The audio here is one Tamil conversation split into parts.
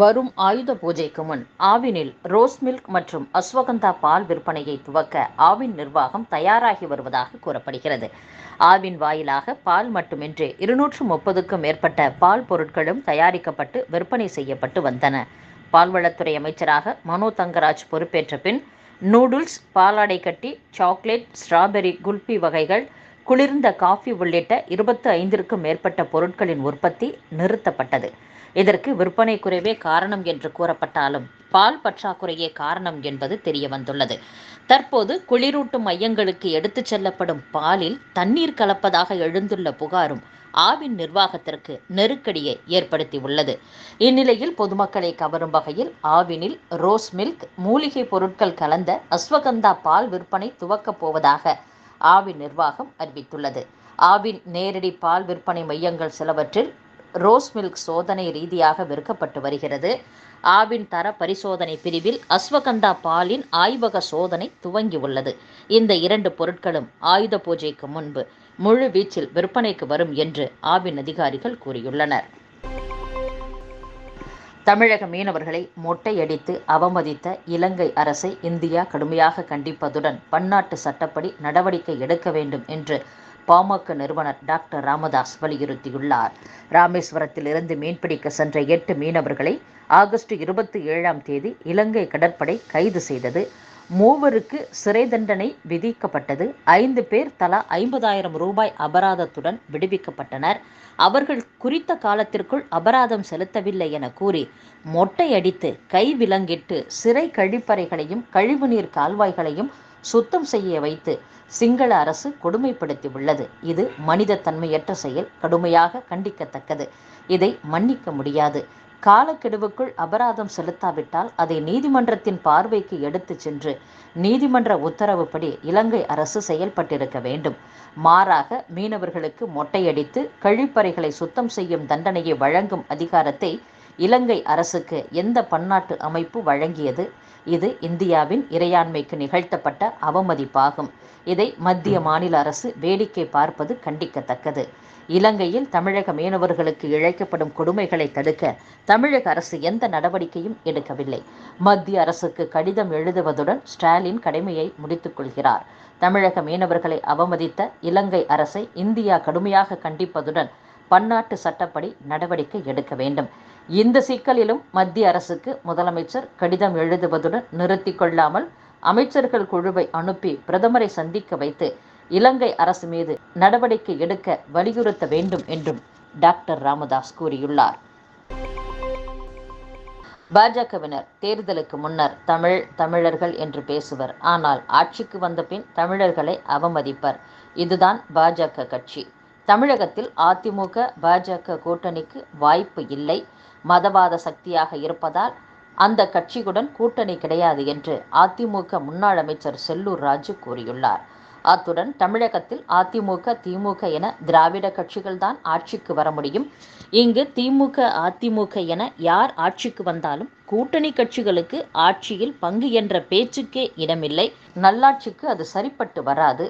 வரும் ஆயுத பூஜைக்கு முன் ஆவினில் ரோஸ் மில்க் மற்றும் அஸ்வகந்தா பால் விற்பனையை துவக்க ஆவின் நிர்வாகம் தயாராகி வருவதாக கூறப்படுகிறது. ஆவின் வாயிலாக பால் மட்டுமின்றி இருநூற்று முப்பதுக்கும் மேற்பட்ட பால் பொருட்களும் தயாரிக்கப்பட்டு விற்பனை செய்யப்பட்டு வந்தன. பால்வளத்துறை அமைச்சராக மனோ தங்கராஜ் பொறுப்பேற்ற பின் நூடுல்ஸ் பாலாடை கட்டி சாக்லேட் ஸ்ட்ராபெரி குல்பி வகைகள் குளிர்ந்த காஃபி உள்ளிட்ட இருபத்து ஐந்திற்கும் மேற்பட்ட பொருட்களின் உற்பத்தி நிறுத்தப்பட்டது. இதற்கு விற்பனை குறைவே காரணம் என்று கூறப்பட்டாலும் பால் பற்றாக்குறையே காரணம் என்பது தெரிய வந்துள்ளது தற்போது குளிரூட்டும் மையங்களுக்கு எடுத்துச் செல்லப்படும் பாலில் தண்ணீர் கலப்பதாக எழுந்துள்ள புகாரும் ஆவின் நிர்வாகத்திற்கு நெருக்கடியை ஏற்படுத்தி உள்ளது இந்நிலையில் பொதுமக்களை கவரும் வகையில் ஆவினில் ரோஸ் மில்க் மூலிகை பொருட்கள் கலந்த அஸ்வகந்தா பால் விற்பனை துவக்கப் போவதாக ஆவின் நிர்வாகம் அறிவித்துள்ளது. ஆவின் நேரடி பால் விற்பனை மையங்கள் சிலவற்றில் ரோஸ் மில்க் சோதனை ரீதியாக விற்கப்பட்டு வருகிறது. ஆவின் தர பரிசோதனை பிரிவில் அஸ்வகந்தா பாலின் ஆய்வக சோதனை துவங்கியுள்ளது. இந்த இரண்டு பொருட்களும் ஆயுத பூஜைக்கு முன்பு முழு வீச்சில் விற்பனைக்கு வரும் என்று ஆவின் அதிகாரிகள் கூறியுள்ளனர். தமிழக மீனவர்களை மொட்டையடித்து அவமதித்த இலங்கை அரசை இந்தியா கடுமையாக கண்டிப்பதுடன் பன்னாட்டு சட்டப்படி நடவடிக்கை எடுக்க வேண்டும் என்று பாமக நிறுவனர் டாக்டர் ராமதாஸ் வலியுறுத்தியுள்ளார். ராமேஸ்வரத்தில் இருந்து மீன்பிடிக்க சென்ற எட்டு மீனவர்களை ஆகஸ்ட் இருபத்தி ஏழாம் தேதி இலங்கை கடற்படை கைது செய்தது. மூவருக்கு சிறை தண்டனை விதிக்கப்பட்டது. ஐந்து பேர் தலா ஐம்பதாயிரம் ரூபாய் அபராதத்துடன் விடுவிக்கப்பட்டனர். அவர்கள் குறித்த காலத்திற்குள் அபராதம் செலுத்தவில்லை என கூறி மொட்டையடித்து கை விலங்கிட்டு சிறை கழிப்பறைகளையும் கழிவுநீர் கால்வாய்களையும் சுத்தம் செய்ய வைத்து சிங்கள அரசு கொடுமைப்படுத்தி உள்ளது இது மனித தன்மையற்ற செயல் கடுமையாக கண்டிக்கத்தக்கது. இதை மன்னிக்க முடியாது. காலக்கெடுவுக்குள் அபராதம் செலுத்தாவிட்டால் அதை நீதிமன்றத்தின் பார்வைக்கு எடுத்துச் சென்று நீதிமன்ற உத்தரவுப்படி இலங்கை அரசு செயல்பட்டிருக்க வேண்டும். மாறாக மீனவர்களுக்கு மொட்டையடித்து கழிப்பறைகளை சுத்தம் செய்யும் தண்டனையை வழங்கும் அதிகாரத்தை இலங்கை அரசுக்கு எந்த பன்னாட்டு அமைப்பு வழங்கியது? இது இந்தியாவின் இறையாண்மைக்கு நிகழ்த்தப்பட்ட அவமதிப்பாகும். இதை மத்திய மாநில அரசு வேடிக்கை பார்ப்பது கண்டிக்கத்தக்கது. இலங்கையில் தமிழக மீனவர்களுக்கு இழைக்கப்படும் கொடுமைகளை தடுக்க தமிழக அரசு எந்த நடவடிக்கையும் எடுக்கவில்லை. மத்திய அரசுக்கு கடிதம் எழுதுவதுடன் ஸ்டாலின் கடமையை முடித்துக் கொள்கிறார். தமிழக மீனவர்களை அவமதித்த இலங்கை அரசை இந்தியா கடுமையாக கண்டிப்பதுடன் பன்னாட்டு சட்டப்படி நடவடிக்கை எடுக்க வேண்டும். இந்த சிக்கலிலும் மத்திய அரசுக்கு முதலமைச்சர் கடிதம் எழுதுவதுடன் நிறுத்தி கொள்ளாமல் அமைச்சர்கள் குழுவை அனுப்பி பிரதமரை சந்திக்க வைத்து இலங்கை அரசு மீது நடவடிக்கை எடுக்க வலியுறுத்த வேண்டும் என்றும் டாக்டர் ராமதாஸ் கூறியுள்ளார். பாஜகவினர் தேர்தலுக்கு முன்னர் தமிழ் தமிழர்கள் என்று பேசுவர். ஆனால் ஆட்சிக்கு வந்த பின் தமிழர்களை அவமதிப்பர். இதுதான் பாஜக கட்சி. தமிழகத்தில் அதிமுக பாஜக கூட்டணிக்கு வாய்ப்பு இல்லை மதவாத சக்தியாக இருப்பதால் அந்த கட்சியுடன் கூட்டணி கிடையாது என்று அதிமுக முன்னாள் அமைச்சர் செல்லூர் ராஜு கூறியுள்ளார். அத்துடன் தமிழகத்தில் அதிமுக திமுக என திராவிட கட்சிகள்தான் ஆட்சிக்கு வர முடியும். இங்கு திமுக அதிமுக என யார் ஆட்சிக்கு வந்தாலும் கூட்டணி கட்சிகளுக்கு ஆட்சியில் பங்கு என்ற பேச்சுக்கே இடமில்லை. நல்லாட்சிக்கு அது சரிப்பட்டு வராது.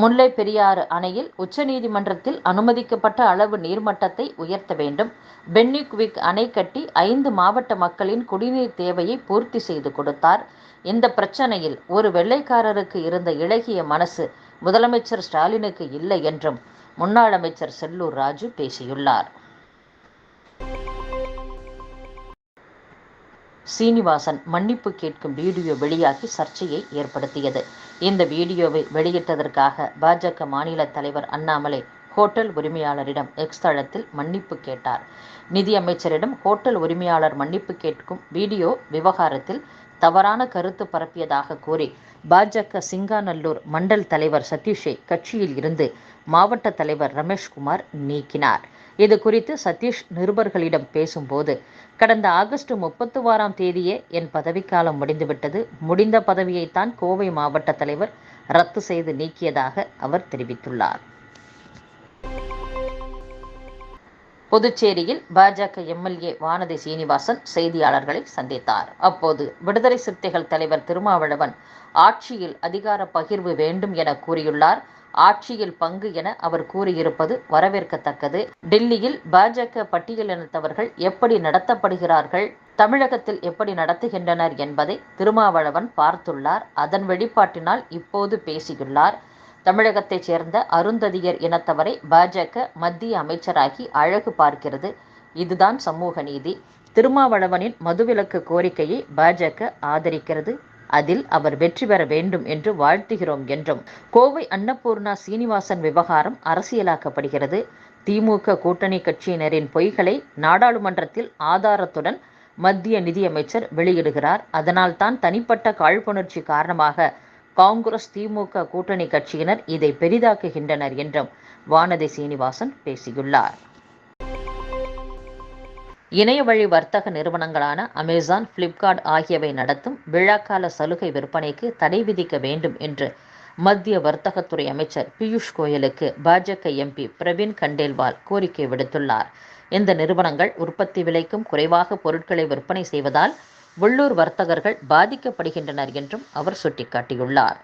முல்லை பெரியாறு அணையில் உச்சநீதிமன்றத்தில் அனுமதிக்கப்பட்ட அளவு நீர்மட்டத்தை உயர்த்த வேண்டும். பென்னிக்விக் அணை கட்டி ஐந்து மாவட்ட மக்களின் குடிநீர் தேவையை பூர்த்தி செய்து கொடுத்தார். இந்த பிரச்சனையில் ஒரு வெள்ளைக்காரருக்கு இருந்த இழகிய மனசு முதலமைச்சர் ஸ்டாலினுக்கு இல்லை என்றும் முன்னாள் அமைச்சர் செல்லூர் ராஜு பேசியுள்ளார். சீனிவாசன் மன்னிப்பு கேட்கும் வீடியோ வெளியாகி சர்ச்சையை ஏற்படுத்தியது. இந்த வீடியோவை வெளியிட்டதற்காக பாஜக மாநில தலைவர் அண்ணாமலை ஹோட்டல் உரிமையாளரிடம் எக்ஸ் தளத்தில் மன்னிப்பு கேட்டார். நிதியமைச்சரிடம் ஹோட்டல் உரிமையாளர் மன்னிப்பு கேட்கும் வீடியோ விவகாரத்தில் தவறான கருத்து பரப்பியதாக கூறி பாஜக சிங்காநல்லூர் மண்டல் தலைவர் சதீஷை கட்சியில் இருந்து மாவட்ட தலைவர் ரமேஷ்குமார் நீக்கினார். இது குறித்து சதீஷ் நிருபர்களிடம் பேசும்போது கடந்த ஆகஸ்ட் முப்பத்து ஆறாம் தேதியே என் பதவிக்காலம் முடிந்துவிட்டது. முடிந்த பதவியைத்தான் கோவை மாவட்ட தலைவர் ரத்து செய்து நீக்கியதாக அவர் தெரிவித்துள்ளார். புதுச்சேரியில் பாஜக எம்எல்ஏ வானதி சீனிவாசன் செய்தியாளர்களை சந்தித்தார். அப்போது விடுதலை சிறுத்தைகள் தலைவர் திருமாவளவன் ஆட்சியில் அதிகார பகிர்வு வேண்டும் என கூறியுள்ளார். ஆட்சியில் பங்கு என அவர் கூறியிருப்பது வரவேற்கத்தக்கது. டெல்லியில் பாஜக பட்டியலினத்தவர்கள் எப்படி நடத்தப்படுகிறார்கள் தமிழகத்தில் எப்படி நடத்துகின்றனர் என்பதை திருமாவளவன் பார்த்துள்ளார். அதன் வெளிப்பாட்டினால் இப்போது பேசியுள்ளார். தமிழகத்தைச் சேர்ந்த அருந்ததியர் இனத்தவரை பாஜக மத்திய அமைச்சராகி அழகு பார்க்கிறது. இதுதான் சமூக நீதி. திருமாவளவனின் மதுவிலக்கு கோரிக்கையை பாஜக ஆதரிக்கிறது. அதில் அவர் வெற்றி பெற வேண்டும் என்று வாழ்த்துகிறோம் என்றும். கோவை அன்னபூர்ணா சீனிவாசன் விவகாரம் அரசியலாக்கப்படுகிறது. திமுக கூட்டணி கட்சியினரின் பொய்களை நாடாளுமன்றத்தில் ஆதாரத்துடன் மத்திய நிதியமைச்சர் வெளியிடுகிறார். அதனால்தான் தனிப்பட்ட காழ்ப்புணர்ச்சி காரணமாக காங்கிரஸ் திமுக கூட்டணி கட்சியினர் இதை பெரிதாக்குகின்றனர் என்றும் வானதி சீனிவாசன் பேசியுள்ளார். இணைய வழி வர்த்தக நிறுவனங்களான அமேசான் பிளிப்கார்ட் ஆகியவை நடத்தும் விழாக்கால சலுகை விற்பனைக்கு தடை விதிக்க வேண்டும் என்று மத்திய வர்த்தகத்துறை அமைச்சர் பியூஷ் கோயலுக்கு பாஜக எம்பி பிரவீன் கண்டேல்வால் கோரிக்கை விடுத்துள்ளார். இந்த நிறுவனங்கள் உற்பத்தி விலைக்கும் குறைவாக பொருட்களை விற்பனை செய்வதால் உள்ளூர் வர்த்தகர்கள் பாதிக்கப்படுகின்றனர் என்றும் அவர் சுட்டிக்காட்டியுள்ளார்.